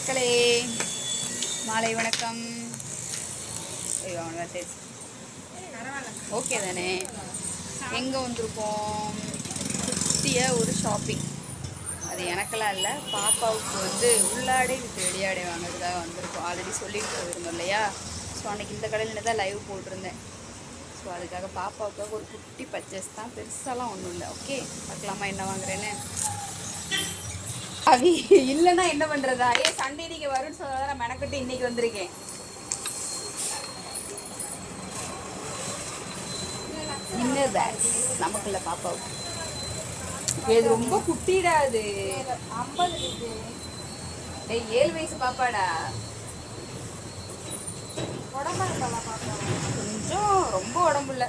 மக்களே மாலை வணக்கம். ஐயோ ஓகே தானே? எங்கே வந்திருக்கோம்? குட்டிய ஒரு ஷாப்பிங் அது எனக்கெல்லாம் இல்லை. பாப்பாவுக்கு வந்து உள்ளாடை வித்து வெளியாடை வாங்குறதுக்காக வந்திருக்கோம். ஆல்ரெடி சொல்லிட்டு போயிருந்தோம் இல்லையா? ஸோ அன்றைக்கி இந்த கடையில் தான் லைவ் போட்டிருந்தேன். ஸோ அதுக்காக பாப்பாவுக்காக ஒரு குட்டி பர்ச்சேஸ் தான். பெருசாலாம் ஒன்றும் இல்லை. ஓகே பார்க்கலாமா என்ன வாங்குறேன்னு? அவி இல்லைன்னா என்ன பண்ணுறதா ஏ சண்டே நீங்கள் வரும்னு சொன்னதான் நான் மெனக்கிட்டு இன்னைக்கு வந்திருக்கேன். இன்னர் பேக்ஸ் நமக்கு இல்லை பாப்பாவுக்கு இது ரொம்ப குட்டிடா அது. ஐம்பது ஏய் ஏழு வயசு பாப்பாடா. உடம்பா இருக்கலாம் பார்க்கலாம் கொஞ்சம் ரொம்ப உடம்பு இல்லை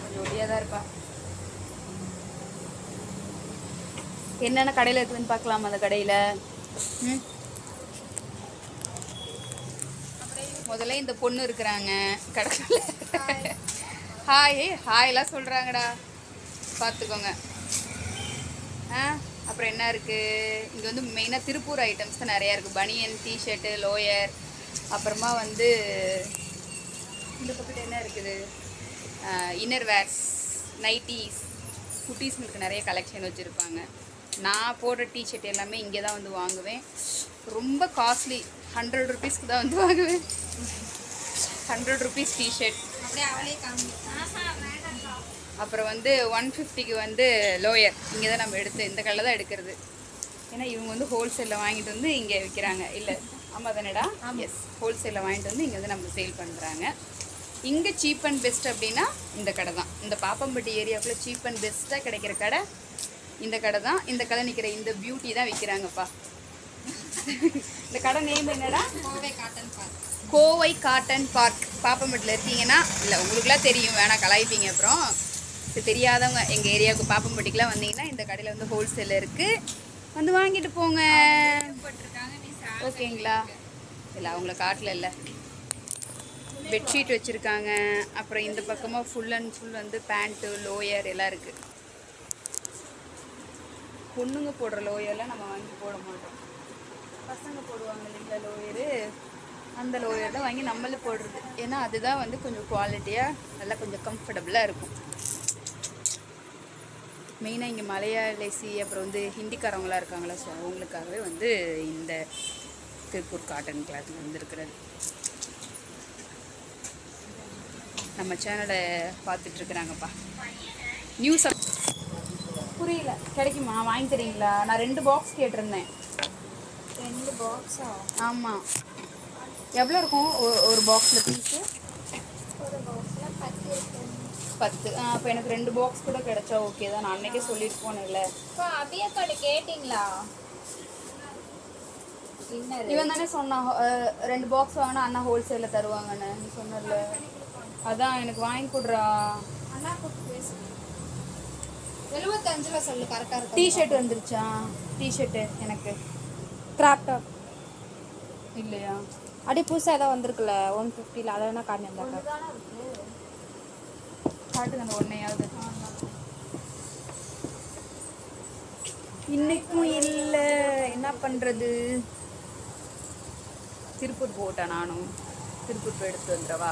கொஞ்சம் ஒல்லியாக தான் இருப்பா. என்னென்ன கடையில் இருக்குதுன்னு பார்க்கலாம் அந்த கடையில். ம். முதல்ல இந்த பொண்ணு இருக்கிறாங்க. கடையில் ஹாய் ஹாய்லாம் சொல்கிறாங்கடா பார்த்துக்கோங்க. ஆ அப்புறம் என்ன இருக்குது இங்கே வந்து மெயினாக திருப்பூர் ஐட்டம்ஸ் தான் நிறையா இருக்குது பனியன் டிஷர்ட்டு லோயர் அப்புறமா வந்து இந்த பக்கத்தில் என்ன இருக்குது? இன்னர் வேர்ஸ் நைட்டிஸ் குட்டீஸ்ங்களுக்கு நிறைய கலெக்ஷன் வச்சுருப்பாங்க. நான் போடுற டிஷர்ட் எல்லாமே இங்கே தான் வந்து வாங்குவேன். ரொம்ப காஸ்ட்லி ஹண்ட்ரட் ருபீஸ்க்கு தான் வந்து வாங்குவேன். ஹண்ட்ரட் ருபீஸ் டிஷர்ட் அப்புறம் வந்து ஒன் ஃபிஃப்டிக்கு வந்து லோயர் இங்கே தான் நம்ம எடுத்து இந்த கடையில் தான் எடுக்கிறது. ஏன்னா இவங்க வந்து ஹோல்சேலில் வாங்கிட்டு வந்து இங்கே விற்கிறாங்க. இல்லை ஆமாம் தானேடா? எஸ் ஹோல்சேலில் வாங்கிட்டு வந்து இங்கே வந்து நம்ம சேல் பண்ணுறாங்க இங்கே சீப் அண்ட் பெஸ்ட் அப்படின்னா இந்த கடை தான். இந்த பாப்பம்பட்டி ஏரியாவுக்குள்ள சீப் அண்ட் பெஸ்ட்டாக கிடைக்கிற கடை இந்த கடை தான். இந்த கடை நிற்கிற இந்த பியூட்டி தான் விற்கிறாங்கப்பா இந்த கடை நேம் என்னடா? Kovai cotton park. Kovai cotton park. பாப்பம்பட்டில் இருக்கீங்கன்னா இல்லை உங்களுக்குலாம் தெரியும். வேணாம் கலாய்ப்பீங்க அப்புறம். இது தெரியாதவங்க எங்கள் ஏரியாவுக்கு பாப்பம்பட்டிக்கெலாம் வந்தீங்கன்னா இந்த கடையில் வந்து ஹோல்சேலில் இருக்குது வந்து வாங்கிட்டு போங்க. ஓகேங்களா இல்லை அவங்கள காட்டல இல்லை. பெட்ஷீட் வச்சுருக்காங்க. அப்புறம் இந்த பக்கமாக ஃபுல் அண்ட் ஃபுல் வந்து பேண்ட்டு லோயர் எல்லாம் இருக்குது பொண்ணுங்க போடுற லோயர்லாம் நம்ம வாங்கி போட மாட்டோம். பசங்க போடுவாங்க இல்லைங்களா லோயரு? அந்த லோயர் தான் வாங்கி நம்மளே போடுறது. ஏன்னா அதுதான் வந்து கொஞ்சம் குவாலிட்டியாக நல்லா கொஞ்சம் கம்ஃபர்டபுளாக இருக்கும். மெயினாக இங்கே மலையாளசி அப்புறம் வந்து ஹிந்திக்காரவங்களாம் இருக்காங்களா? ஸோ அவங்களுக்காகவே வந்து இந்த திருப்பூர் காட்டன் கிளாத் வந்திருக்கிறது. நம்ம சேனலை பார்த்துட்ருக்குறாங்கப்பா நியூஸ் புரியல. கிடைக்குமா? வாங்கி தரீங்களா? நான் ரெண்டு பாக்ஸ் கேட்டிருந்தேன். ரெண்டு பாக்ஸா ஆமாம் எவ்வளோ இருக்கும்? ஒரு பாக்ஸில் பீஸு பத்து ஆ அப்போ எனக்கு ரெண்டு பாக்ஸ் கூட கிடைச்சா ஓகே தான். நான் அன்னைக்கே சொல்லிட்டு போனேன்ல. இப்போ அபியக்காட்டு கேட்டிங்களா? இவன் தானே சொன்னான் ரெண்டு பாக்ஸ் வாங்கினா அண்ணா ஹோல்சேலில் தருவாங்கன்னு. சொன்னல அதான் எனக்கு வாங்கி கொடுறா. அண்ணா எழுபத்தஞ்சில் சொல்லு கரெக்டாக இருக்கும் டிஷர்ட் வந்துருச்சா? டிஷர்ட்டு எனக்கு. கிராப் டாப் இல்லையா? அப்படியே புதுசாக ஏதாவது வந்திருக்குல்ல ஒன் ஃபிஃப்டியில் அதை வேணா காமி அந்த காட்டுங்க அந்த ஒன்னையாவது. இன்னைக்கும் இல்லை. என்ன பண்ணுறது திருப்பூர் போட்டேன் நானும். திருப்பூர் போய் எடுத்து வந்துடவா?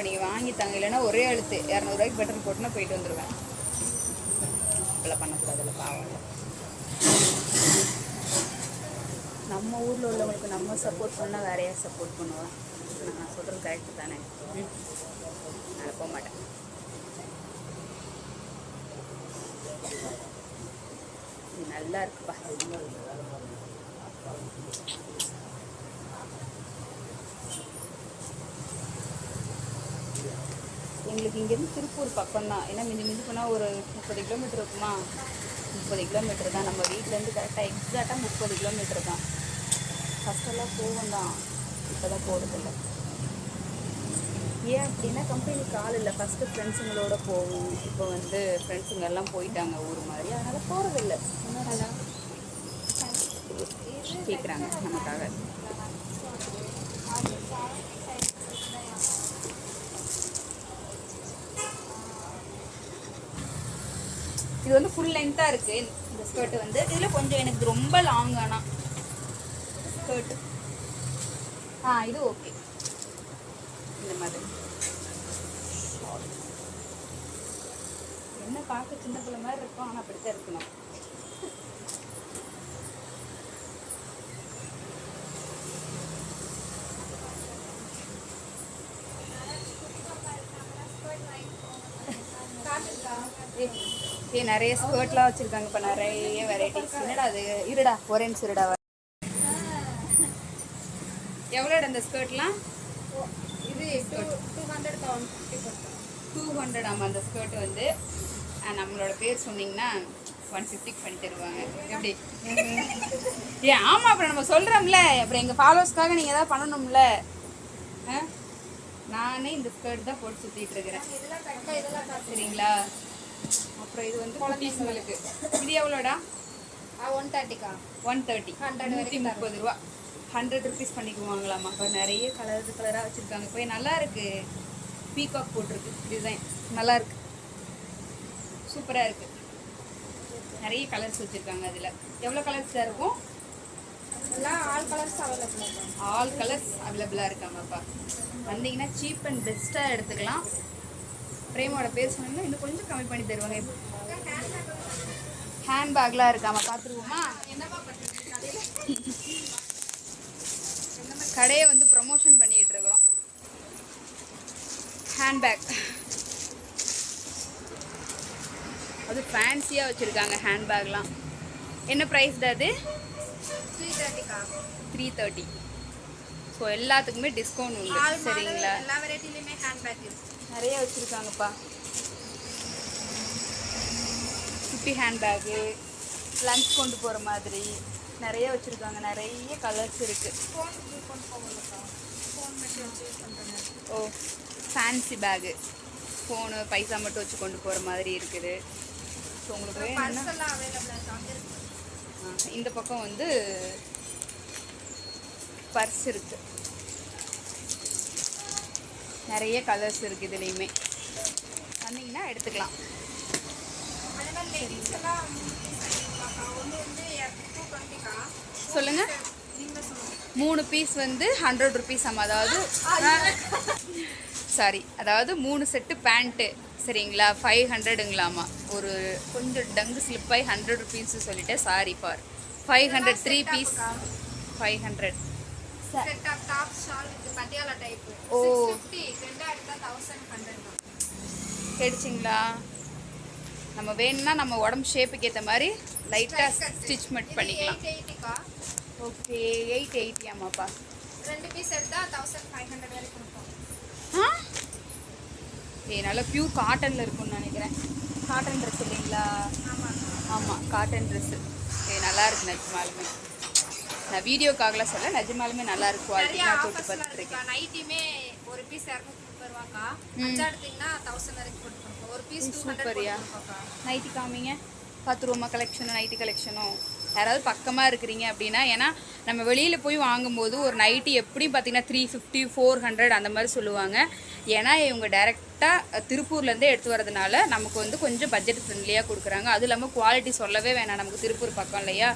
இப்போ நீங்கள் வாங்கி தாங்க. இல்லைன்னா ஒரே அழுத்து. இரநூறுவாய்க்கு பட்டன் போட்டுனா போயிட்டு வந்துடுவேன் இப்பெல்லாம் பண்ணக்கூடாதுல்ல பாவம். நம்ம ஊரில் உள்ளவங்களுக்கு நம்ம சப்போர்ட் பண்ணால் வேற யார் சப்போர்ட் பண்ணுவோம் நான் சொல்கிறது கரெக்டு தானே? நான் போக மாட்டேன். நல்லா இருக்குப்பா. எங்களுக்கு இங்கேருந்து திருப்பூர் பக்கம் தான் ஏன்னா மிஞ்சி மிஞ்சி போனால் ஒரு முப்பது கிலோமீட்டர் இருக்குமா? முப்பது கிலோமீட்டர் தான். நம்ம வீட்டிலேருந்து கரெக்டாக எக்ஸாக்டாக முப்பது கிலோமீட்டர் தான். ஃபஸ்ட்டெல்லாம் போகும் தான் இப்போ தான் போகிறதில்ல ஏன் அப்படின்னா கம்பெனிக்கு ஆள் இல்லை. ஃபஸ்ட்டு ஃப்ரெண்ட்ஸுங்களோட போவோம். இப்போ வந்து ஃப்ரெண்ட்ஸுங்க எல்லாம் போயிட்டாங்க ஊர் மாதிரி. அதனால் போகிறதில்ல கேட்குறாங்க நமக்காக. வந்து ஃபுல் லென்த்தாக இருக்குது இந்த ஸ்கர்ட் வந்து. இதில் கொஞ்சம் எனக்கு ரொம்ப லாங் ஆனால் ஸ்கர்ட் ஆ இது ஓகே இந்த மாதிரி. என்ன பார்க்க சின்ன பிள்ளை மாதிரி இருக்கும் ஆனால் அப்படித்தான் இருக்கணும். ஏய் நிறைய ஸ்கர்ட்லாம் வச்சிருக்காங்க இப்போ நிறைய வெரைட்டிஸ் என்னடா அது இருடா ஒரே இருடா. எவ்வளோடா இந்த ஸ்கர்ட்லாம்? இது டூ ஹண்ட்ரட் ஃபிஃப்டி கொடுத்தோம் டூ ஹண்ட்ரட் ஆமாம் அந்த ஸ்கர்ட் வந்து. நம்மளோட பேர் சொன்னீங்கன்னா ஒன் ஃபிஃப்டிக்கு பண்ணி தருவாங்க எப்படி? ஏன் ஆமாம் அப்புறம் நம்ம சொல்கிறோம்ல அப்புறம் எங்கள் ஃபாலோவர்ஸ்க்காக நீங்கள் ஏதாவது பண்ணணும்ல. ஆ? நானே இந்த ஸ்கர்ட் தான் போட்டு சுற்றிட்டு இருக்கிறேன். சரிங்களா? அப்புறம் இது வந்து குழந்தைங்களுக்கு. இது எவ்வளோடா? ஒன் தேர்ட்டிக்கா ஒன் தேர்ட்டி 100 நூற்றி முப்பது ரூபா. ஹண்ட்ரட் ருபீஸ் பண்ணிக்குவாங்களாமா இப்போ நிறைய கலர் கலராக வச்சுருக்காங்க. இப்போ நல்லா இருக்கு. பீகாக் போட்டிருக்கு டிசைன் நல்லா இருக்கு. சூப்பராக இருக்கு. நிறைய கலர்ஸ் வச்சுருக்காங்க அதில். எவ்வளோ கலர்ஸில் இருக்கும்? ஆல் கலர்ஸ் அவைலபிள் இருக்கும் ஆல் கலர்ஸ் அவைலபிளாக இருக்காங்கப்பா. வந்தீங்கன்னா சீப் அண்ட் பெஸ்ட்டாக எடுத்துக்கலாம். பிரேமோட பேர் சொன்னீங்கன்னா இன்னும் கொஞ்சம் கம்மி பண்ணி தருவாங்க. ஹேண்ட்பேக்லாம் இருக்காம பார்த்துருவோமா கடையை வந்து ப்ரமோஷன் பண்ணிட்டு இருக்கிறோம். ஹேண்ட்பேக் அது ஃபேன்சியாக வச்சுருக்காங்க ஹேண்ட்பேக்லாம் என்ன ப்ரைஸ் அது? த்ரீ தேர்ட்டிக்கா த்ரீ தேர்ட்டி ஸோ எல்லாத்துக்குமே டிஸ்கவுண்ட் உண்டு. சரிங்களா? எல்லா வெரைட்டிலையுமே ஹேண்ட்பேக் இருக்கு. நிறைய வச்சுருக்காங்கப்பா. குட்டி ஹேண்ட்பேக்கு லஞ்ச் கொண்டு போகிற மாதிரி நிறைய வச்சுருக்காங்க. நிறைய கலர்ஸ் இருக்குது ஓ ஃபேன்சி பேகு ஃபோனு பைசா மட்டும் வச்சு கொண்டு போகிற மாதிரி இருக்குது. ஸோ உங்களுக்கு இந்த பக்கம் வந்து பர்ஸ் இருக்கு. நிறைய கலர்ஸ் இருக்கு இதுலேயுமே. வந்தீங்கன்னா எடுத்துக்கலாம் அதே மாதிரி லேடிஸ் எல்லாம் ஒன்று வந்து டூ டுவெண்ட்டிக்கா சொல்லுங்க. மூணு பீஸ் வந்து ஹண்ட்ரட் ருபீஸ் ஆமாம் அதாவது சாரி அதாவது மூணு செட்டு பேண்ட்டு சரிங்களா? ஃபைவ் ஹண்ட்ரடுங்களாமா ஒரு கொஞ்சம் டங்கு ஸ்லிப்பாகி ஹண்ட்ரட் ருபீஸ் சொல்லிட்டேன். Sorry for five hundred three piece five hundred ஓ. கேடுச்சிங்களா நம்ம வேணும்னா நம்ம உடம்பு ஷேப்புக்கு ஏற்ற மாதிரி லைட்டாக ஸ்டிச் மட்டும் பண்ணிக்கலாம். ஓகே எயிட் எயிட்டி ஆமாப்பா. ரெண்டு பீஸ் எடுத்தா தௌசண்ட் ஃபைவ் ஹண்ட்ரட் வரைக்கும் ஆ? நல்லா பியூர் காட்டனில் இருக்கும்னு நினைக்கிறேன். காட்டன் ட்ரெஸ் இல்லைங்களா? ஆமாம் காட்டன் ட்ரெஸ்ஸு ஏ நல்லா இருக்கு நிஜமாலுமே. நான் வீடியோக்காகலாம் சொல்ல நிஜமாலுமே நல்லா இருக்கு குவாலிட்டி நான் ஆஃபர்ஸ்லாம் பார்த்துருக்கேன் நைட்டியுமே ஒரு பீஸ் இரநூத்தி ரூபாக்கா ம். அஞ்சா எடுத்தீங்கன்னா தௌசண்ட் வரைக்கும் போட்டு கொடுப்போம் ஒரு பீஸ் டூ சூப்பர்யா. நைட்டி காமிங்க. பார்த்துருவோமா கலெக்ஷனும் நைட்டி கலெக்ஷனும் யாராவது பக்கமாக இருக்கிறீங்க அப்படின்னா ஏன்னா நம்ம வெளியில் போய் வாங்கும்போது ஒரு நைட்டி எப்படி பார்த்தீங்கன்னா த்ரீ ஃபிஃப்டி ஃபோர் ஹண்ட்ரட் அந்த மாதிரி சொல்லுவாங்க. ஏன்னா இவங்க டைரெக்டாக திருப்பூர்லேருந்தே எடுத்து வரதுனால நமக்கு வந்து கொஞ்சம் பட்ஜெட் ஃப்ரெண்ட்லியாக கொடுக்குறாங்க. அதுவும் இல்லாமல் குவாலிட்டி சொல்லவே வேணாம். நமக்கு திருப்பூர் பக்கம் இல்லையா?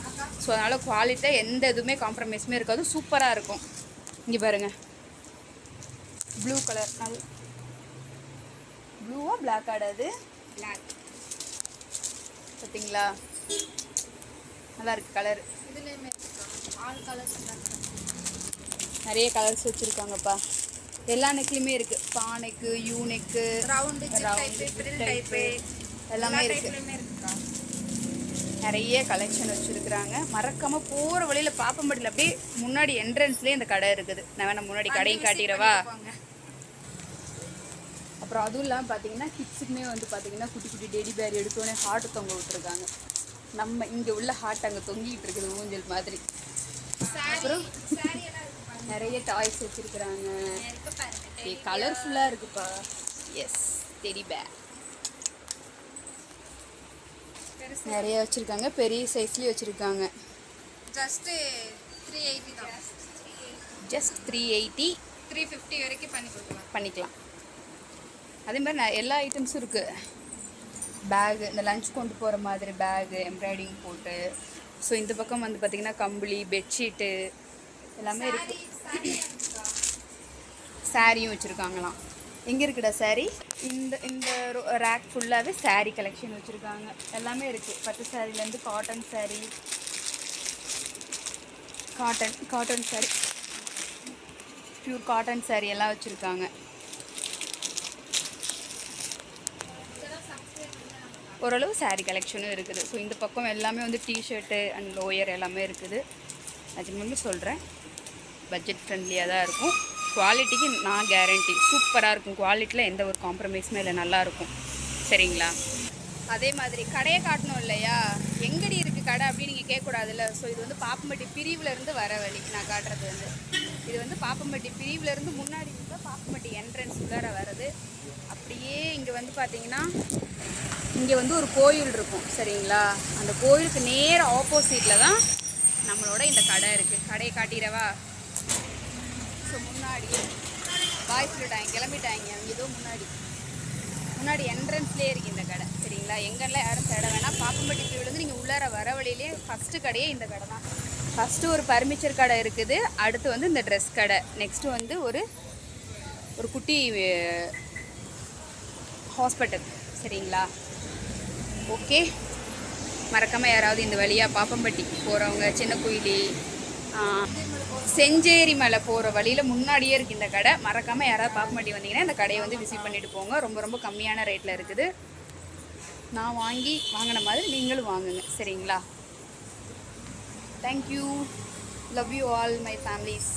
ஸோ அதனால் குவாலிட்டியில் எந்த இதுவுமே காம்ப்ரமைஸுமே இருக்காது. சூப்பராக இருக்கும். இங்கே பாருங்க. ப்ளூ கலர் நல் ப்ளூவா பிளாக் ஆடாது பிளாக் பார்த்தீங்களா நல்லா இருக்கு கலர் இதுலேயுமே இருக்குக்கா ஆல் கலர்ஸ் நிறைய கலர்ஸ் வச்சுருக்காங்கப்பா. எல்லா நெக்லையுமே இருக்கு. பானைக்கு U neck round Round, type zip frill type, type எல்லாமே இருக்கு. நிறைய கலெக்ஷன் வச்சுருக்குறாங்க. மறக்காம போகிற வழியில் பாப்பம்பட்டியில் அப்படியே முன்னாடி என்ட்ரன்ஸ்லேயே இந்த கடை இருக்குது. நான் வேணா முன்னாடி கடையும் காட்டிடவா? அப்புறம் அதுவும் இல்லாமல் பார்த்தீங்கன்னா கிட்ஸுக்குமே வந்து பார்த்தீங்கன்னா குட்டி குட்டி டெடி பேர் எடுத்தோடனே ஹார்ட் தொங்க விட்டுருக்காங்க. நம்ம இங்கே உள்ள ஹார்ட் அங்கே தொங்கிட்டு இருக்குது ஊஞ்சல் மாதிரி. அப்புறம் நிறைய டாய்ஸ் வச்சுருக்குறாங்க. கலர்ஃபுல்லாக இருக்குப்பா. எஸ் டெடி பேர் நிறைய வச்சுருக்காங்க. பெரிய சைஸ்லேயும் வச்சுருக்காங்க. ஜஸ்ட் த்ரீ எயிட்டி தான். Just three eighty three fifty வரைக்கும் பண்ணி பண்ணிக்கலாம். அதே மாதிரி நான் எல்லா ஐட்டம்ஸும் இருக்குது பேகு இந்த லஞ்ச் கொண்டு போகிற மாதிரி பேகு எம்ப்ராய்டிங் போட்டு ஸோ இந்த பக்கம் வந்து பார்த்திங்கன்னா கம்பளி பெட்ஷீட்டு எல்லாமே இருக்கு. சாரியும் வச்சுருக்காங்களாம். எங்கே இருக்குடா சாரி இந்த இந்த ரேக் ஃபுல்லாகவே saree கலெக்ஷன் வச்சுருக்காங்க. எல்லாமே இருக்குது பட்டு சாரிலேருந்து cotton saree cotton cotton saree pure cotton saree எல்லாம் வச்சுருக்காங்க. ஓரளவு saree கலெக்ஷனும் இருக்குது. ஸோ இந்த பக்கம் எல்லாமே வந்து டிஷர்ட்டு அண்ட் லோயர் எல்லாமே இருக்குது. நிஜமாலுமே சொல்கிறேன் பட்ஜெட் ஃப்ரெண்ட்லியாக தான் இருக்கும். குவாலிட்டிக்கு நான் கேரண்டி சூப்பராக இருக்கும். குவாலிட்டியில் எந்த ஒரு காம்ப்ரமைஸுமே இல்லை. நல்லாயிருக்கும் சரிங்களா? அதே மாதிரி கடையை காட்டணும் இல்லையா எங்கடி இருக்குது கடை அப்படின்னு அதில் ஸோ இது வந்து பாப்பம்பட்டி பிரிவுலேருந்து வர வழி நான் காட்டுறது வந்து. இது வந்து பாப்பம்பட்டி பிரிவுலேருந்து முன்னாடி இருந்தால் பாப்பம்பட்டி என்ட்ரன்ஸ் உள்ளார வருது அப்படியே இங்கே வந்து பார்த்தீங்கன்னா இங்கே வந்து ஒரு கோயில் இருக்கும் சரிங்களா? அந்த கோயிலுக்கு நேர ஆப்போசிட்டில் தான் நம்மளோட இந்த கடை இருக்குது கடையை காட்டிடவா? ஸோ முன்னாடி பாய் சொல்லிட்டாங்க கிளம்பிட்டாங்க. அவங்க ஏதோ முன்னாடி. முன்னாடி என்ட்ரன்ஸ்லேயே இருக்குது இந்த கடை சரிங்களா? எங்கெல்லாம் யாரும் தேட வேணாம். பாப்பம்பட்டி பிரிவுலேருந்து நீங்கள் உள்ளார வர வழியிலே ஃபஸ்ட்டு கடையே இந்த கடை தான். ஃபஸ்ட்டு ஒரு பர்மிச்சர் கடை இருக்குது. அடுத்து வந்து இந்த ட்ரெஸ் கடை. நெக்ஸ்ட்டு வந்து ஒரு ஒரு குட்டி ஹாஸ்பிட்டல் சரிங்களா? ஓகே மறக்காமல் யாராவது இந்த வழியாக பாப்பம்பட்டி போகிறவங்க சின்ன குயிலி செஞ்சேரி மலை போகிற வழியில் முன்னாடியே இருக்குது இந்த கடை. மறக்காமல் யாராவது பாப்பம்பட்டி வந்தீங்கன்னா இந்த கடையை வந்து விசிட் பண்ணிட்டு போங்க. ரொம்ப ரொம்ப கம்மியான ரேட்டில் இருக்குது. நான் வாங்கி வாங்கின மாதிரி நீங்களும் வாங்குங்க. சரிங்களா? Thank you love you all my families